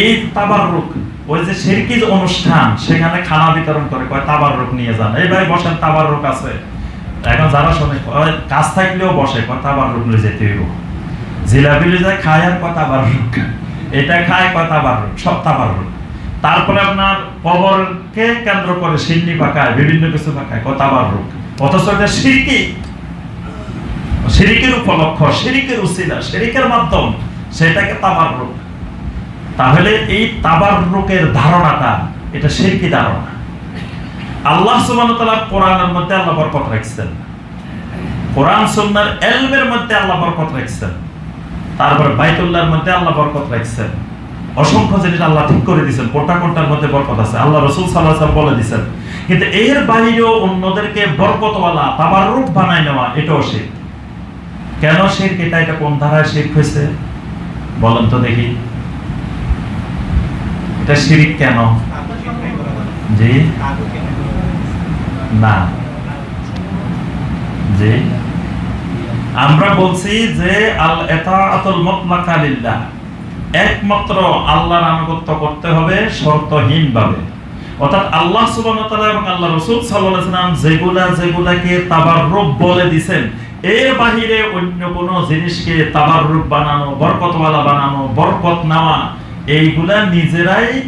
এই তাবাররুক, ওই যে শিরকি অনুষ্ঠান, সেখানে খানা বিতরণ করে, কয়, তাবাররুক নিয়ে যান। এই ভাই বসেন, তাবাররুক আছে। এখন যারা শোনে কাজ থাকলেও বসে, কয়, তাবাররুক নিয়ে যেতে হইব। জিলাপি নিয়ে যায়, খায় আর কয়, তাবাররুক। এটা খায়, কয়, তাবাররুক, সব তাবাররুক। তারপরে আপনার কবরকে কেন্দ্র করে সিন্নি পাকায়, বিভিন্ন কিছু পাকায়, কয়, তাবাররুক। অথচ এটা শিরকি শিরিকের উপলক্ষ শিরিকের উসিলা, সিরিকের মাধ্যম, সেটাকে তাবাররুক। তাহলে এই তাবাররুকের ধারণাটা, এটা শিরকি ধারণা। আল্লাহ তাআলা কোরআনের মধ্যে আল্লাহ বরকত রাখছেন। কোরআন সুন্নাহর এলমের মধ্যে আল্লাহ বরকত রাখছেন। তারপর বাইতুল্লাহর মধ্যে আল্লাহ বরকত রাখছেন। অসংখ্য জিনিস আল্লাহ ঠিক করে দিয়েছেন, কোনটা কোনটার মধ্যে বরকত আছে? আল্লাহ রসুল সাল্লাহ বলে দিয়েছেন। কিন্তু এর বাইরেও অন্যদেরকে বরকতওয়ালা তাবার রূপ বানায় নেওয়া, এটাও শিরক। কেন শিরক? এটা এটা কোন ধারায় শিরক হয়েছে? বলেন তো দেখি। এটা শিরিক কেন? জি? না। জি? আমরা বলছি যে, আল একমাত্র আল্লাহর আনুগত্য করতে হবে ভাবে অর্থাৎ আল্লাহ সুবহানাহু এবং আল্লাহ ওয়াসাল্লাম যেগুলা যেগুলাকে তাবাররুক বলে দিবেন এর বাহিরে অন্য কোন জিনিসকে তাবাররুক বানানো, বরকতওয়ালা বানানো, বরকত নেওয়া এইগুলা নিজেরাই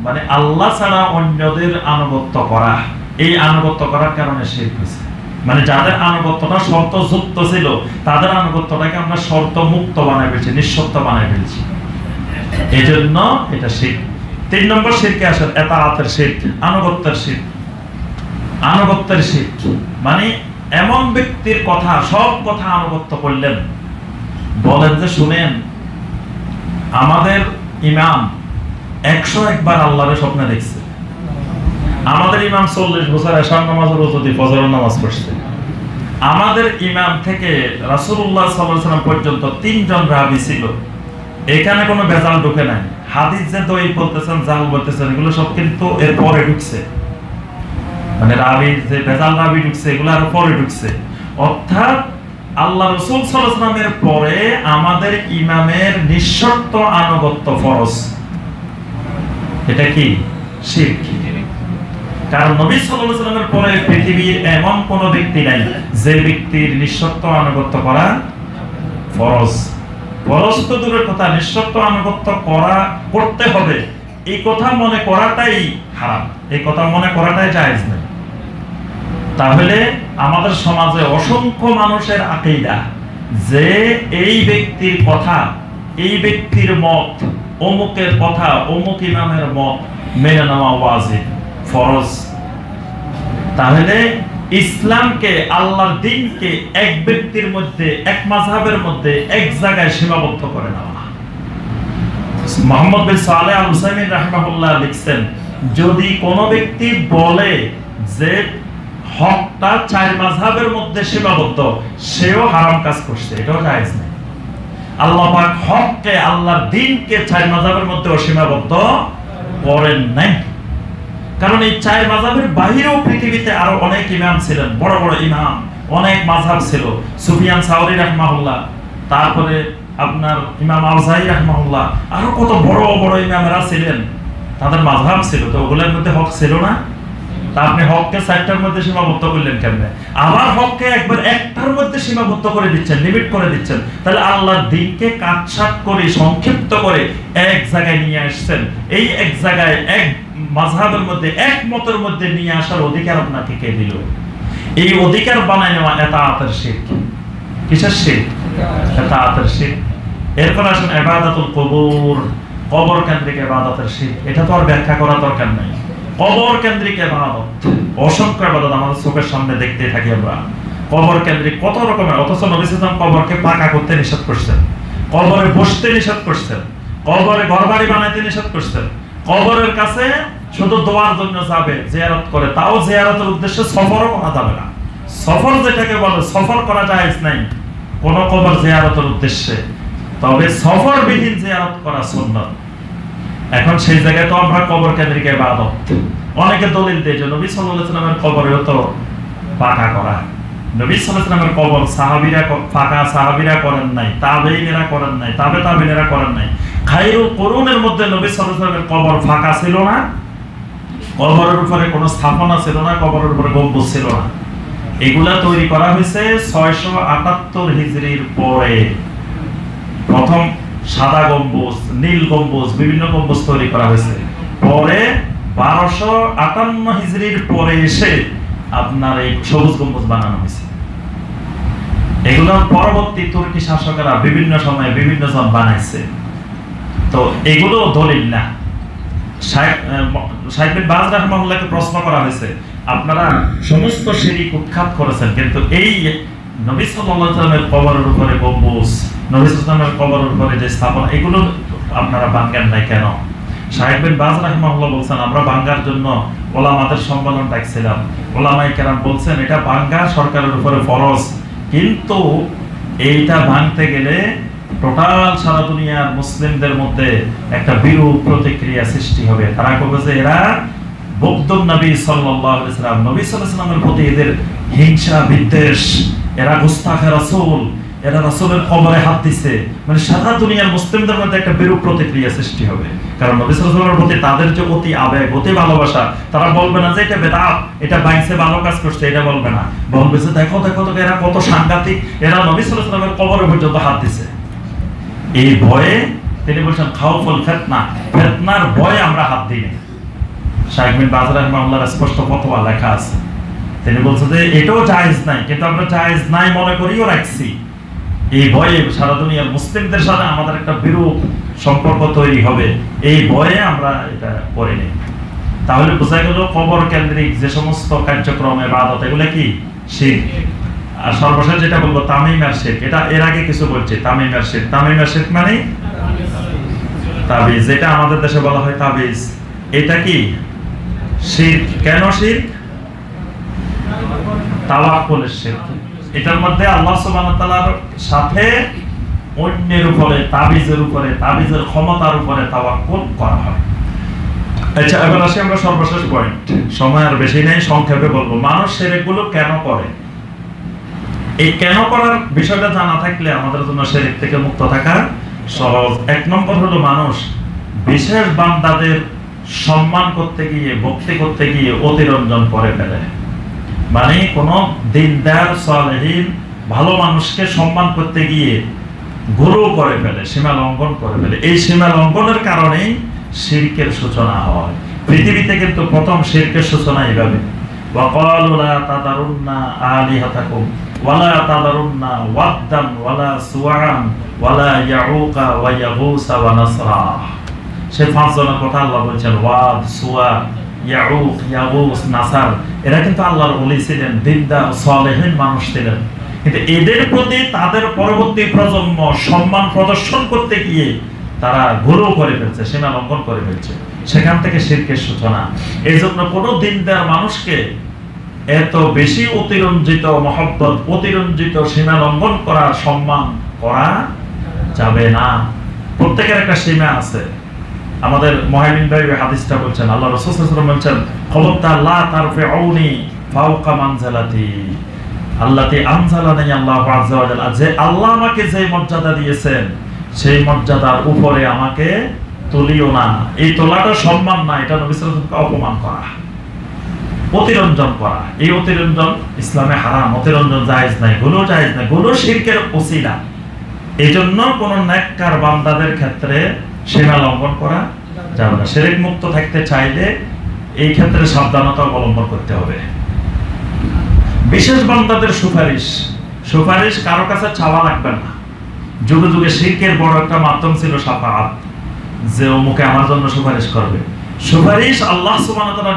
মানে আল্লাহ ছাড়া অন্যদের আনুগত্য করা। এই আনুগত্য করার কারণে শিরক হয়েছে। মানে যাদের আনুগত্যটা শর্ত যুক্ত ছিল, তাদের আনুগত্যটাকে আমরা শর্ত মুক্ত বানাই ফেলছি নিঃশর্ত বানাই ফেলছি। এই জন্য এটা শির তিন নম্বর শিরকে আসে এটা আতের শির আনুগত্যের শির আনুগত্যের শির মানে এমন ব্যক্তির কথা, সব কথা আনুগত্য করলেন। বলেন যে, শুনেন, আমাদের ইমাম একশো একবার আল্লাহরের স্বপ্নে দেখছে। আমাদের ইমাম চল্লিশ বছর এশার নামাজের যদি ফজরের নামাজ পড়ছে। আমাদের ইমাম থেকে আলাইহি সাল্লাম পর্যন্ত তিনজন রাবি ছিল। এখানে কোনো বেজাল ঢুকে নাই। হাদিস যে দই বলতেছেন, জাল বলতেছেন, এগুলো সব কিন্তু এর পরে ঢুকছে। মানে রাবি যে বেজাল রাবি ঢুকছে, এগুলো আরও পরে ঢুকছে। অর্থাৎ আল্লাহ রসুল সাল্লামের পরে আমাদের ইমামের নিঃশর্ত আনুগত্য ফরজ। এটা কি? কারণ নবী সাল্লামের পরে পৃথিবীর এমন কোন ব্যক্তি নাই যে ব্যক্তির নিঃশর্ত আনুগত্য করা ফরজ। ফরজ তো দূরের কথা, নিঃশর্ত আনুগত্য করা করতে হবে। এই কথা মনে করাটাই হারাম। এই কথা মনে করাটাই জায়েজ নেই তাহলে আমাদের সমাজে অসংখ্য মানুষের আকিদা যে এই ব্যক্তির কথা, এই ব্যক্তির মত, অমুকের কথা, অমুক ইমামের মত মেনে নেওয়া ওয়াজিব, ফরজ। তাহলে ইসলামকে, আল্লাহর দিনকে এক ব্যক্তির মধ্যে, এক মাযহাবের মধ্যে এক জায়গায় সীমাবদ্ধ করে নেওয়া। মোহাম্মদ বিন সালেহ আল হুসাইমিন রাহমাহুল্লাহ লিখছেন, যদি কোন ব্যক্তি বলে যে হকটা চার মাযহাবের মধ্যে সীমাবদ্ধ। সেও হারাম কাজ করছে, এটাও জায়েজ আল্লাহ পাক হককে, আল্লাহর দিনকে চার মাযহাবের মধ্যে সীমাবদ্ধ করেন নাই। কারণ এই চার মাযহাবের বাহিরেও পৃথিবীতে আরও অনেক ইমাম ছিলেন, বড় বড় ইমাম, অনেক মাযহাব ছিল। সুফিয়ান সাউরি রাহমাহুল্লাহ, তারপরে আপনার ইমাম আউজাই রাহমাহুল্লাহ, আরও কত বড় বড় ইমামেরা ছিলেন, তাদের মাযহাব ছিল। তো ওগুলোর মধ্যে হক ছিল না? আপনি হককে চারটার মধ্যে সীমাবদ্ধ করলেন কেমনে? আবার হককে একবার একটার মধ্যে সীমাবদ্ধ করে দিচ্ছেন লিমিট করে দিচ্ছেন। তাহলে আল্লাহর দিনকে করে, সংক্ষিপ্ত করে এক জায়গায় নিয়ে আসছেন। এই এক জায়গায়, এক মাযহাবের মধ্যে, এক মতের মধ্যে নিয়ে আসার অধিকার আপনাকে কে দিল? এই অধিকার বানায় নেওয়া এটা আতের কিসের শিরক? এটা আতের শিরক। এরপর আসেন ইবাদাতুল কবর। কবর কেন্দ্রিক ইবাদতের শিরক। এটা তো আর ব্যাখ্যা করা দরকার নাই। কবর কেন্দ্রিক ইবাদত অসংখ্য ইবাদত আমাদের চোখের সামনে দেখতে থাকি আমরা। কবর কেন্দ্রিক কত রকমের, অথচ নবী কবরকে পাকা করতে নিষেধ করছেন। কবরে বসতে নিষেধ করছেন। কবরে ঘরবাড়ি বানাইতে নিষেধ করছেন। কবরের কাছে শুধু দোয়ার জন্য যাবে, জিয়ারত করে। তাও জিয়ারতের উদ্দেশ্যে সফরও করা যাবে না। সফর যেটাকে বলে, সফর করা যায় নাই। কোন কবর জিয়ারতের উদ্দেশ্যে। তবে সফরবিহীন জিয়ারত করা সুন্নাত। এখন সেই জায়গায় তো আমরা কবর কেন্দ্রিক ইবাদত অনেকে দলিল দেয় যে নবী সাল্লাল্লাহু আলাইহি সাল্লামের কবরেও তো পাকা করা। নবী সাল্লাল্লাহু আলাইহি সাল্লামের কবর সাহাবীরা পাকা সাহাবীরা করেন নাই, তাবেঈনেরা করেন নাই, তাবে তাবেঈনেরা করেন নাই। খাইরুল করুনের মধ্যে নবী সাল্লাল্লাহু ওয়াসাল্লামের কবর ফাঁকা ছিল না? কবরের উপরে কোনো স্থাপনা ছিল না, কবরের উপরে গম্বুজ ছিল না। এগুলা তৈরি করা হয়েছে ছয়শো আটাত্তর হিজড়ির পরে। প্রথম সাদা গম্বুজ, নীল গম্বুজ, বিভিন্ন গম্বুজ তৈরি করা হয়েছে। পরে বারোশো আটান্ন হিজড়ির পরে এসে আপনার এই সবুজ গম্বুজ বানানো হয়েছে। এগুলো পরবর্তী তুর্কি শাসকেরা বিভিন্ন সময়ে বিভিন্ন জন বানাইছে। তো এগুলো দলিল না। সাহেব বাজ রহমাহুল্লাহকে প্রশ্ন করা হয়েছে, আপনারা সমস্ত শিরিক উৎখাত করেছেন, কিন্তু এই নবী সাল্লাল্লাহু কবরের উপরে গম্বুজ যে এগুলো আপনারা ভাঙ্গেন নাই কেন? বাজ বলছেন, আমরা ভাঙ্গার জন্য ওলামাদের সম্মেলন ডাকছিলাম। ওলামাই কেরাম বলছেন, এটা ভাঙ্গা সরকারের উপরে ফরজ। কিন্তু এইটা ভাঙতে গেলে টোটাল সারা দুনিয়ার মুসলিমদের মধ্যে একটা বিরূপ প্রতিক্রিয়া সৃষ্টি হবে। তারা কবে যে এরা বক্তুন নবী সাল্লাম নবী আলাইহি সাল্লামের প্রতি এদের হিংসা বিদ্বেষ। এরা গুস্তাখে রাসূল। এরা রাসূলের কবরে হাত দিছে। মানে সারা দুনিয়ার মুসলিমদের মধ্যে একটা বিরূপ প্রতিক্রিয়া সৃষ্টি হবে। কারণ নবী সাল্লাল্লাহু প্রতি তাদের যে অতি আবেগ, অতি ভালোবাসা, তারা বলবে না যে এটা বেদাত, এটা বাইসে ভালো কাজ করছে, এটা বলবে না। বলবে যে দেখো দেখো তো এরা কত সাংঘাতিক, এরা নবী সাল্লাল্লাহু আলাইহি কবরে পর্যন্ত হাত দিছে। এই ভয়ে তিনি বলছেন, খাওফুল ফেতনা, ফেতনার ভয়ে আমরা হাত দিই না শাহেখ বিন বাজ রাহিমাহুল্লাহর স্পষ্ট ফতোয়া লেখা আছে। তিনি বলছেন যে, এটাও জায়েজ নাই, কিন্তু আমরা জায়েজ নাই মনে করিও রাখছি। এই ভয়ে সারা দুনিয়ার মুসলিমদের সাথে আমাদের একটা বিরূপ সম্পর্ক তৈরি হবে। এই ভয়ে আমরা এটা করে নিই। তাহলে বোঝা গেল কবর কেন্দ্রিক যে সমস্ত কার্যক্রম, এবাদত, এগুলো কি? শিরক আর সর্বশেষ যেটা বলব তামিমের শেখ এটা এর আগে কিছু বলছে তামিমের শেখ তামিমের শেখ মানে? তাবিজ। যেটা আমাদের দেশে বলা হয় তাবিজ। এটা কি? শির। কেন শির? তাওয়াক্কুলের শির। এটার মধ্যে আল্লাহ তাআলার সাথে অন্যের উপরে, তাবিজের উপরে, তাবিজের ক্ষমতার উপরে তাওয়াক্কুল করা হয়। আচ্ছা এবার আসি আমরা সর্বশেষ পয়েন্ট সময় আর বেশি নেই, সংক্ষেপে বলব। মানুষ সেরেকগুলো কেন করে? এই কেন করার বিষয়টা জানা থাকলে আমাদের জন্য শেরেক থেকে মুক্ত থাকা সহজ। এক নম্বর হলো মানুষ বিশেষ বান্দাদের সম্মান করতে গিয়ে, ভক্তি করতে গিয়ে অতিরঞ্জন করে ফেলে। মানে কোনো দিনদার সালহীন ভালো মানুষকে সম্মান করতে গিয়ে গুরু করে ফেলে, সীমা লঙ্ঘন করে ফেলে। এই সীমা লঙ্ঘনের কারণেই শিরকের সূচনা হয়। পৃথিবীতে কিন্তু প্রথম শিরকের সূচনা এইভাবে। ওয়াকালুলা তাদারুন্না আলিহাতাকুম ওয়ালা তাদারুন্না ওয়াদ্দান ওয়ালা সুয়ান ওয়ালা ইয়াউকা ওয়া ইয়াগুসা ওয়া নাসরা। সে পাঁচজনের কথা আল্লাহ বলছেন, ওয়াদ সুয়া ইয়াউক ইয়াগুস নাসার, এরা কিন্তু আল্লাহর ওলি ছিলেন দিনদা সালেহীন মানুষ ছিলেন। কিন্তু এদের প্রতি তাদের পরবর্তী প্রজন্ম সম্মান প্রদর্শন করতে গিয়ে তারা গুরু করে ফেলছে সীমা লঙ্ঘন করে ফেলছে। সেখান থেকে শিরকের সূচনা। এই জন্য কোনো দিনদার মানুষকে এত বেশি অতিরঞ্জিত মহব্বত, অতিরঞ্জিত সীমা লঙ্ঘন করা সম্মান করা যাবে না। প্রত্যেকের একটা সীমা আছে। আমাদের মহামিন ভাই হাদিসটা বলছেন, আল্লাহ রাসূল বলছেন লা ফাওকা মানজালাতি। আল্লাতি আনজালানি আল্লাহু আযজা ওয়া জাল্লা যে আল্লাহ আমাকে যে মর্যাদা দিয়েছেন, সেই মর্যাদার উপরে আমাকে তুলিও না। এই তোলাটা সম্মান না, এটা অপমান করা। অতিরঞ্জন করা। এই অতিরঞ্জন ইসলামে হারাম, অতিরঞ্জন জায়েজ নাই গুলো জায়েজ নাই গুলো শিরকের ওসিলা। এই জন্য কোন নেককার বান্দাদের ক্ষেত্রে সীমা লঙ্ঘন করা যাবে না শিরক মুক্ত থাকতে চাইলে এই ক্ষেত্রে সাবধানতা অবলম্বন করতে হবে। বিশেষ বান্দাদের সুপারিশ। সুপারিশ কারও কাছে চাওয়া লাগবে না। যুগে যুগে বড় একটা মাধ্যম ছিল যে অমুকে আমার জন্য সুপারিশ করবে। সুপারিশ আল্লাহ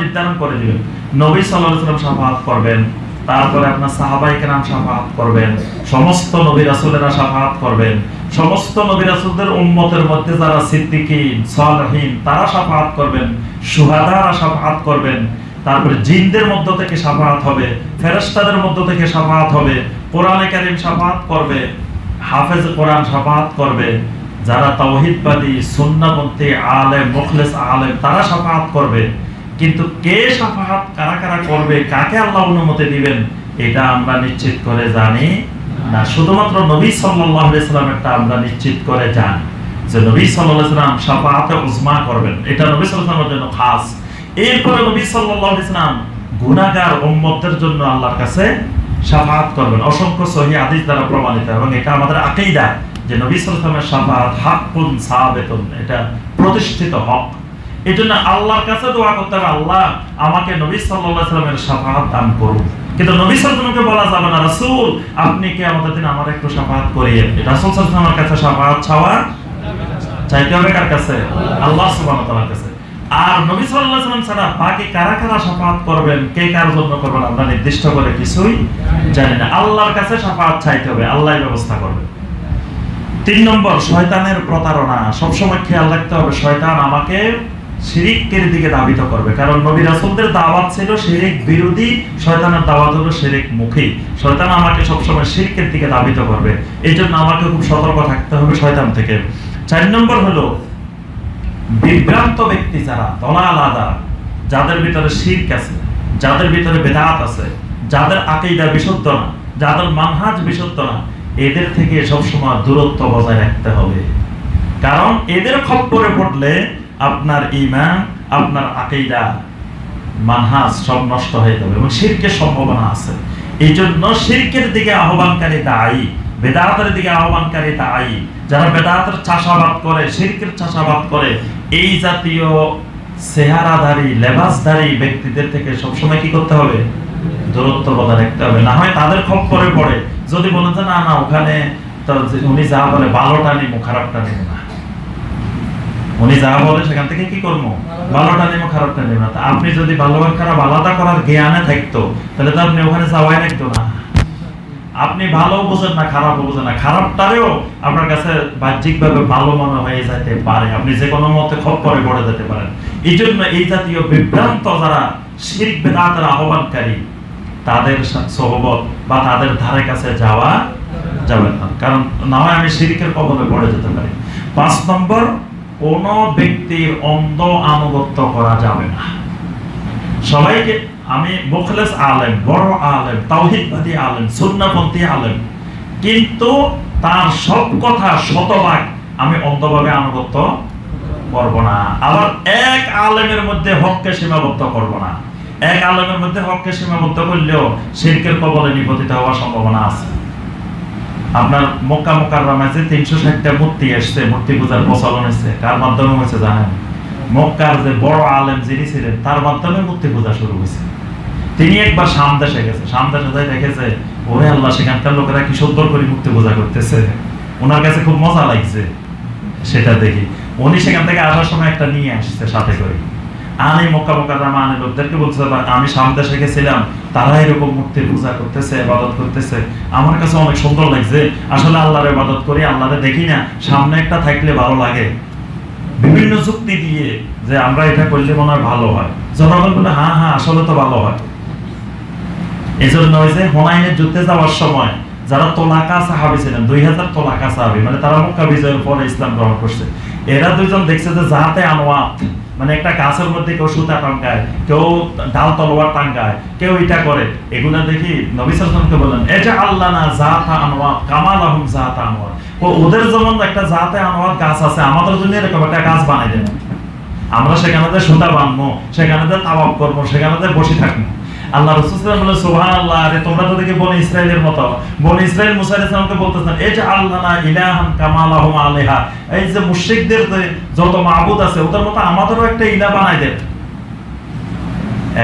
নির্ধারণ করে দিবেন। নবী সাল্লাল্লাহু আলাইহি ওয়াসাল্লাম করবেন, তারপরে আপনার সাহাবাই কেরাম শাফাআত করবেন, সমস্ত নবী রাসূলেরা শাফাআত করবেন সমস্ত নবী রাসূলদের উম্মতের মধ্যে যারা সিদ্দিকীন, সালেহীন, তারা শাফাআত করবেন, শুহাদারা শাফাআত করবেন। তারপরে জিনদের মধ্য থেকে শাফাআত হবে, ফেরেশতাদের মধ্য থেকে শাফাআত হবে, কোরআনে কারীম শাফাআত করবে, হাফেজ কোরআন শাফাআত করবে। যারা তাওহীদবাদী সুন্নাহপন্থী আলেম, মুখলেস আলেম, তারা শাফাআত করবে। কিন্তু কে শাফাআত কারা কারা করবে, কাকে আল্লাহ অনুমতি দিবেন, এটা আমরা নিশ্চিত করে জানি না, শুধুমাত্র নবী সাল্লাল্লাহু সাল্লামেরটা আমরা নিশ্চিত করে জানি যে নবী সাল্লাল্লাহু সাল্লাম শাফাআতে উজমা করবেন। এটা নবী সাল্লাল্লাহু জন্য খাস। এরপরে নবী সাল্লাল্লাহু আলাইহি সাল্লাম গুনাহগার উম্মতের জন্য আল্লাহর কাছে শাফাআত করবেন। অসংখ্য সহিহ হাদিস দ্বারা প্রমাণিত এবং এটা আমাদের আকীদা যে নবী সাল্লাল্লাহু শাফাআত হাক্কুন সাবিতুন, এটা প্রতিষ্ঠিত হক। এই জন্য আল্লাহর কাছে দোয়া করতে হবে, আল্লাহ আমাকে নবী সাল্লাল্লাহু আলাইহি সাল্লামের শাফাআত দান করুন কিন্তু নবী আলাইহি বলা যাবে না, রাসূল, আপনি কি আমাদের দিন আমার একটু শাফাআত করিয়েন রাসূল সাল্লাল্লাহু আলাইহি কাছে শাফাআত চাওয়া চাইতে হবে কার কাছে? আল্লাহ সুবহানাহু ওয়া তাআলার কাছে। আর নবী সাল্লাল্লাহু আলাইহি ওয়াসাল্লাম ছাড়া বাকি কারা কারা শাফাআত করবেন, কে কার জন্য করবেন, আমরা নির্দিষ্ট করে কিছুই জানি না। আল্লাহর কাছে শাফাআত চাইতে হবে, আল্লাহই ব্যবস্থা করবে। তিন নম্বর, শয়তানের প্রতারণা। সবসময় খেয়াল রাখতে হবে, শয়তান আমাকে শিরিকের দিকে দাবিত করবে। কারণ নবী রাসূলদের দাওয়াত ছিল শিরিক বিরোধী, শয়তানের দাওয়াত হলো শিরিক মুখী। শয়তান আমাকে সবসময় শিরকের দিকে দাবিত করবে। এই জন্য আমাকে খুব সতর্ক থাকতে হবে শয়তান থেকে। চার নম্বর হলো, বিভ্রান্ত ব্যক্তি যারা, দলাল আদা, যাদের ভিতরে শিরক আছে, যাদের ভিতরে বেদাত আছে, যাদের আকীদা বিশুদ্ধ না, যাদের মানহাজ বিশুদ্ধ না, এদের থেকে সবসময় দূরত্ব বজায় রাখতে হবে। কারণ এদের খপ্পরে পড়লে আপনার ইমান আপনার আকীদা, মানহাজ সব নষ্ট হয়ে যাবে এবং শিরকের সম্ভাবনা আছে। এই জন্য শিরকের দিকে আহ্বানকারী দায়ী, বেদাতের দিকে আহ্বানকারী দায়ী, যারা বেদাতের চাষাবাদ করে, শিরকের চাষাবাদ করে, এই জাতীয় চেহারাধারী, লেবাসধারী ব্যক্তিদের থেকে সবসময় কি করতে হবে? দূরত্ব বজায় রাখতে হবে। না হয় তাদের খপ্পরে পড়ে। যদি বলেন যে, না না, ওখানে উনি যা বলে, ভালোটা নিব খারাপটা নিব না। উনি যা বলে সেখান থেকে কি করব? ভালোটা নেব খারাপটা নেব না আপনি যদি ভালো আর খারাপ, আলাদা করার জ্ঞানে থাকতো, তাহলে তো আপনি ওখানে যাওয়াই লাগতো না। আপনি ভালো বোঝেন না খারাপ বোঝেন না। খারাপটারেও আপনার কাছে বাহ্যিক ভাবে ভালো মনে হয়ে যেতে পারে। আপনি যে কোনো মতে খপ করে পড়ে যেতে পারেন। এই জন্য এই জাতীয় বিভ্রান্ত যারা শিরিক বেদাতের আহ্বানকারী, তাদের সহবত বা তাদের ধারে কাছে যাওয়া যাবে না। কারণ না হয় আমি শিরিকের কবলে পড়ে যেতে পারি। পাঁচ নম্বর কোন ব্যক্তির অন্ধ আনুগত্য করা যাবে না। সবাইকে, আমি মুখলেস আলেম, বড় আলেম, তাওহিদবাদী আলেম, সুন্নাপন্থী আলেম, কিন্তু তার সব কথা শতভাগ আমি অন্ধভাবে আনুগত্য করব না। আবার এক আলেমের মধ্যে হককে সীমাবদ্ধ করব না। এক আলেমের মধ্যে হককে সীমাবদ্ধ করলেও শিরকের কবলে নিপতিত হওয়ার সম্ভাবনা আছে। আপনার মক্কা মোকাররমায় যে তিনশো ষাটটা মূর্তি এসছে, মূর্তি পূজার প্রচলন এসছে কার মাধ্যমে হয়েছে জানেন? মক্কার যে বড় আলেম যিনি ছিলেন, তার মাধ্যমে মূর্তি পূজা শুরু হয়েছে। তিনি একবার সামদেশে গেছে। সামদেশে যাই দেখেছে ওরে আল্লাহ, সেখানকার লোকেরা কি সুন্দর করে মূর্তি পূজা করতেছে। ওনার কাছে খুব মজা লাগছে। সেটা দেখি। উনি সেখান থেকে আসার সময় একটা নিয়ে আসছে সাথে করে। আমি লোকদেরকে বলছে "বা আমি তারা এরকম মূর্তির পূজা করতেছে, ইবাদত করতেছে। আমার কাছে অনেক সুন্দর লাগছে। আসলে আল্লাহর ইবাদত করি, আল্লাহরে দেখি না, সামনে একটা থাকলে ভালো লাগে। বিভিন্ন যুক্তি দিয়ে যে আমরা এটা করলে মনে হয় ভালো হয়। জনগণ বলে হ্যাঁ হ্যাঁ আসলে তো ভালো হয়। এই জন্য যে হোনাইনের যুদ্ধে যাওয়ার সময় যারা তোলাকা সাহাবি ছিলেন, দুই হাজার তোলাকা সাহাবি মানে তারা মক্কা বিজয়ের পরে ইসলাম গ্রহণ করছে। এরা দুইজন দেখছে যে যাহাতে আনোয়াত মানে একটা গাছের মধ্যে কেউ সুতা টাঙ্গায়, কেউ ডাল তলোয়ার টাঙ্গায়, কেউ এটা করে। এগুলো দেখি নবী বললেন বললেন যে আল্লাহ না জাহা আনোয়াত কামাল আহম জাতা আনোয়াত ও ওদের যেমন একটা জাহাতে আনোয়া গাছ আছে, আমাদের জন্য এরকম একটা গাছ বানাই দেন। আমরা সেখানে সুতা বানবো, সেখানে তাওয়াব করব, সেখানে বসে থাকব। আল্লাহ রসুল বলে সুবহান আল্লাহ আরে তোমরা তো দেখি বনে ইসরায়েলের মতো। বনে ইসরায়েল মুসা আলাইহিস সালামকে বলতেছেন এই যে আল্লাহ না ইলাহান কামালাহুম আলাইহা। এই যে মুশরিকদের যত মাবুদ আছে, ওদের মতো আমাদেরও একটা ইলা বানাই দেন।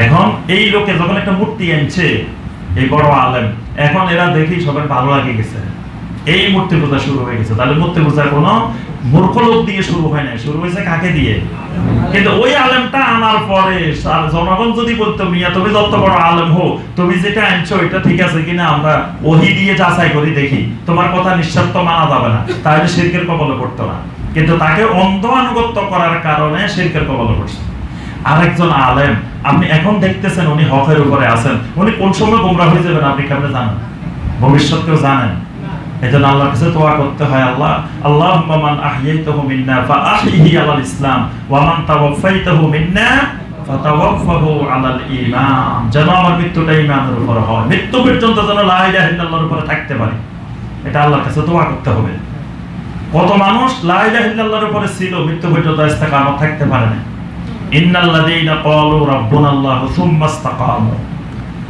এখন এই লোকে যখন একটা মূর্তি আনছে, এই বড় আলেম, এখন এরা দেখি সবার ভালো লাগে গেছে। এই মূর্তি পূজা শুরু হয়ে গেছে। তাহলে মূর্তি পূজা কোনো মূর্খ লোক দিয়ে শুরু হয় না শুরু হয়েছে কাকে দিয়ে? কিন্তু ওই আলেমটা আনার পরে সার- জনগণ যদি বলতো, মিয়া, তুমি যত বড় আলেম হো তুমি যেটা আনছো এটা ঠিক আছে কিনা, আমরা ওহি দিয়ে যাচাই করি, দেখি। তোমার কথা নিঃস্বার্থ মানা যাবে না। তাহলে শিরকের কবলে পড়তো না। কিন্তু তাকে অন্ধ আনুগত্য করার কারণে শিরকের কবলে পড়ছে। আরেকজন আলেম, আপনি এখন দেখতেছেন উনি হকের উপরে আছেন। উনি কোন সময় গোমরা হয়ে যাবেন, আপনি কেমনে জানেন? ভবিষ্যৎকেও জানেন। এজন্য আল্লাহর কাছে করতে হয়, আল্লাহ, আল্লাহুম্মা মান আহইয়াইতাহু মিন্না আলাল ইসলাম ওয়া মান তাওয়াফাইতাহু মিন্না ফাতাওয়াফাহু আলাল ঈমান। যেন আমার মৃত্যুটা ঈমানের উপর হয়। মৃত্যু পর্যন্ত যেন লা ইলাহা ইল্লাল্লাহর উপরে থাকতে পারে। এটা আল্লাহর কাছে দোয়া করতে হবে। কত মানুষ লা ইলাহা ইল্লাল্লাহর উপরে ছিল, মৃত্যু পর্যন্ত ইস্তেকামত থাকতে পারে না ইন্নাল্লাযীনা ক্বালু রাব্বুনাল্লাহু সুম্মা ইসতাকামু।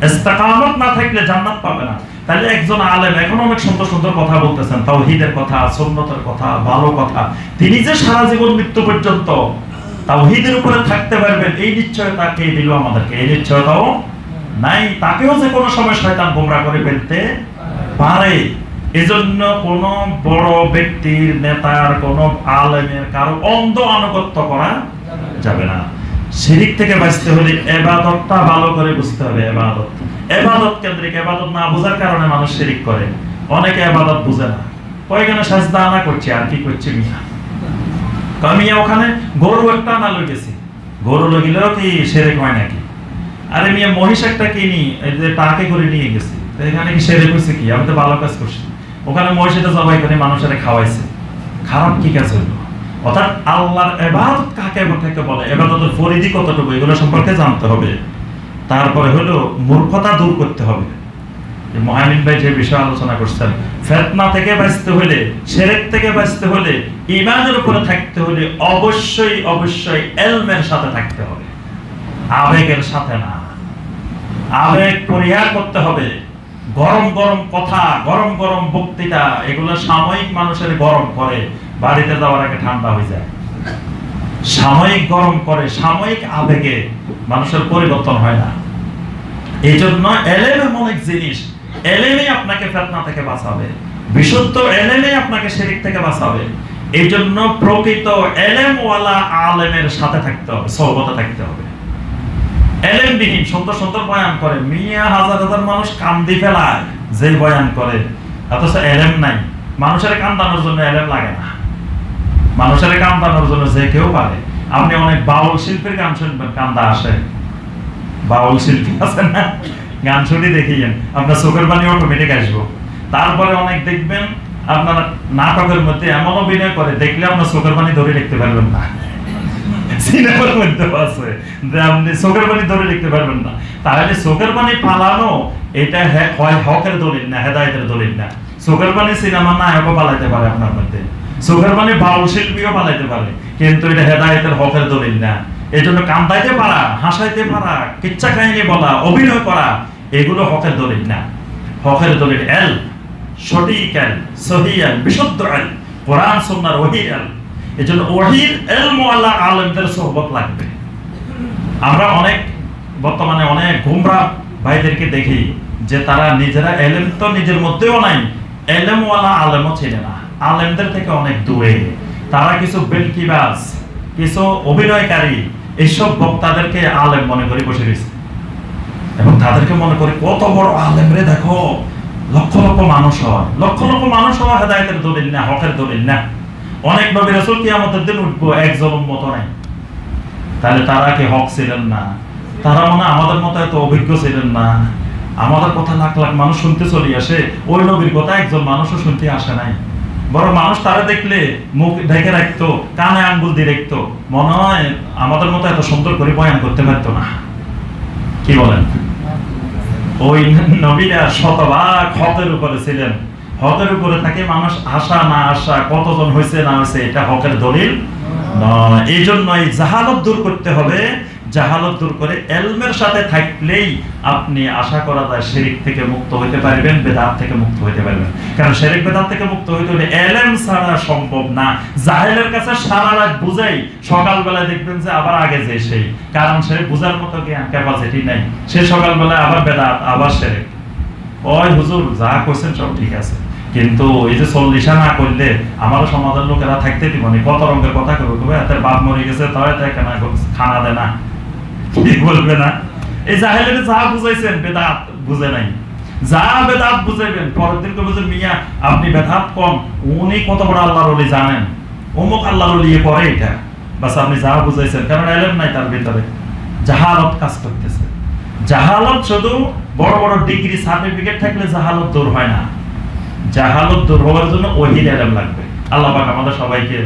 ইস্তেকামত না থাকলে জান্নাত পাবে না। তাহলে একজন আলেম এখন অনেক সুন্দর সুন্দর কথা বলতেছেন, তাওহীদের কথা, সুন্নতের কথা, ভালো কথা। তিনি যে সারা জীবন মৃত্যু পর্যন্ত তাওহীদের উপরে থাকতে পারবেন, এই নিশ্চয়তা কে দিল আমাদেরকে? এই নিশ্চয়তাও নাই। তাকেও যে কোনো সময় শয়তান গোমরা করে ফেলতে পারে। এজন্য কোন বড় ব্যক্তির, নেতার, কোন আলেমের কারও অন্ধ আনুগত্য করা যাবে না। শিরিক থেকে বাঁচতে হলে এবাদতটা ভালো করে বুঝতে হবে, এবাদত। এবাদত কেন্দ্রিক, এবাদত না বোঝার কারণে মানুষ শিরিক করে। অনেকে এবাদত বুঝে না। কয়েকখানে সাজদা আনা করছে, আর কি করছে মিয়া? আমি ওখানে গরু একটা আনা লই গরু লগিলেও কি সেরেক হয় নাকি? আরে মিয়া, মহিষ একটা কিনি যে টাকে করে নিয়ে গেছি। এখানে কি সেরেক হয়েছে কি? আমি তো ভালো কাজ করছি। ওখানে মহিষ এটা জবাই করে, মানুষের খাওয়াইছে। খারাপ কি কাজ হইল? অর্থাৎ আল্লাহর এবাদত কাকে থেকে বলে? এবাদতের পরিধি কতটুকু? এগুলো সম্পর্কে জানতে হবে। তারপরে হলো মূর্খতা দূর করতে হবে। মহামিন ভাই যে বিষয়ে আলোচনা করছেন, ফেতনা থেকে বাঁচতে হলে, সেরেক থেকে বাঁচতে হলে ইমানের উপরে থাকতে হলে অবশ্যই অবশ্যই এলমের সাথে থাকতে হবে। আবেগের সাথে না। আবেগ পরিহার করতে হবে। গরম গরম কথা, গরম গরম বক্তৃতা, এগুলো সাময়িক মানুষের গরম করে, বাড়িতে যাওয়ার আগে ঠান্ডা হয়ে যায়। সাময়িক গরম করে, সাময়িক আবেগে মানুষের পরিবর্তন হয় না। এই জন্য এলেম এমন জিনিস, এলেমে আপনাকে ফেতনা থেকে বাঁচাবে। বিশুদ্ধ এলেমে আপনাকে শিরিক থেকে বাঁচাবে। এই জন্য প্রকৃত এলেমওয়ালা আলেমের সাথে থাকতে হবে, সহবতে থাকতে হবে। এলেম বিহীন সুন্দর সুন্দর বয়ান করে, মিয়া হাজার হাজার মানুষ কান্দি ফেলায়, যে বয়ান করে। অথচ এলেম নাই। মানুষের কান্দানোর জন্য এলেম লাগে না। মানুষের কান্দানোর জন্য যে কেউ পারে। আপনি অনেক বাউল শিল্পীর গান শুনবেন, কান্দা আসে। বাউল শিল্পী আছে না? গান শুনি দেখিয়েন আপনার চোখের পানি অটোমেটিক আসব। তারপরে অনেক দেখবেন, আপনার নাটকের মধ্যে এমন অভিনয় করে, দেখলে আপনার চোখের পানি ধরে লিখতে পারবেন না। সিনেমার আছে। যে আপনি চোখের পানি ধরে লিখতে পারবেন না। তাহলে চোখের পানি পালানো এটা হয় হকের দলিল না, হেদায়তের দলিল না। চোখের পানি সিনেমা নায়কও পালাইতে পারে আপনার মধ্যে। চোখের পানি বাউল শিল্পীও পালাইতে পারে। কিন্তু এটা হেদায়তের হকের দলিল না। এই জন্য কান্দাইতে পারা, হাসাইতে পারা, কিচ্ছা কাহিনী বলা, অভিনয় করা, এগুলো হকের দলিল না। হকের দলিল এল, সঠিক এল, সহি এল, বিশুদ্ধ এল, কোরআন সুন্নাহর ওহির এল। এই জন্য ওহির এলমওয়ালা আলেমদের সোহবত লাগবে। আমরা অনেক, বর্তমানে অনেক গুমরা ভাইদেরকে দেখি যে তারা নিজেরা এলেম তো নিজের মধ্যেও নাই এলেমওয়ালা আলেমও ছিল না। আলেমদের থেকে অনেক দূরে। তারা কিছু বেলকিবাজ, কিছু অভিনয়কারী এইসব বক্তাদেরকে আলেম মনে করে বসে গেছে এবং তাদেরকে মনে করি কত বড় আলেম রে দেখো। লক্ষ লক্ষ মানুষ হওয়া। লক্ষ লক্ষ মানুষ হওয়া হেদায়তের দলিল না, হকের দলিল না। অনেক নবী রাসূল কি আমাদের দিন উঠবো, একজন মতো নাই। তাহলে তারা কি হক ছিলেন না? তারা মনে আমাদের মতো এত অভিজ্ঞ ছিলেন না। আমাদের কথা লাখ লাখ মানুষ শুনতে চলে আসে। ওই নবীর কথা একজন মানুষও শুনতে আসে নাই। বড় মানুষ তারা দেখলে মুখ ঢেকে রাখতো, কানে আঙ্গুল দিয়ে রাখতো মনে হয় আমাদের মতো এত সুন্দর করে বয়ান করতে পারতো না। কি বলেন? ওই নবীরা শতভাগ হকের উপরে ছিলেন। হকের উপরে থাকে মানুষ আশা, না আশা, কতজন হয়েছে না হয়েছে এটা হকের দলিল এই জন্য এই জাহালত দূর করতে হবে জাহালত দূর করে এলমের সাথে থাকলেই আপনি আশা করা যায় শিরিক থেকে মুক্ত হইতে পারবেন, বেদাত থেকে মুক্ত হইতে পারবেন। কারণ শিরিক বেদাত থেকে মুক্ত হইতে হলে এলেম ছাড়া সম্ভব না। জাহেলের কাছে সারা রাত বুঝাই সকালবেলা দেখবেন যে আবার আগে যে সেই। কারণ সে বুঝার মতো জ্ঞান ক্যাপাসিটি নাই। সে সকালবেলায় আবার বেদাত, আবার শিরিক। ওই হুজুর, যা কইছেন সব ঠিক আছে। কিন্তু এই যে চল্লিশা না করলে আমারও সমাজের লোকেরা থাকতে দিব না। কত রঙের কথা কবে এত বাপ মরে গেছে তাই তাই কেনা খানা দেয় না কি বলবে না? এই জাহেলের যা বুঝাইছেন, বেদাত বুঝে নাই। যা বেদাত বুঝাইবেন, পরের দিন মিয়া, আপনি বেদাত কম। উনি কত বড় আল্লাহর ওলি জানেন? অমুক আল্লাহর করে এটা। বাস আপনি যা বুঝাইছেন এলেন নাই তার ভিতরে। জাহালত কাজ করতেছে। জাহালত শুধু বড় বড় ডিগ্রি, সার্টিফিকেট থাকলে জাহালত দূর হয় না। জাহালত দূর হওয়ার জন্য ওহিদ এলেম লাগবে। আল্লাহ পাক আমাদের সবাইকে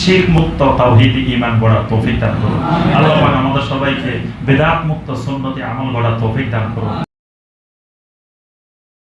শিখ মুক্ত তাওহিদি ইমান গড়া তৌফিক দান করুন। আল্লাহ আমাদের সবাইকে বেদাত মুক্ত সুন্নতি আমল গড়া তৌফিক দান করুন।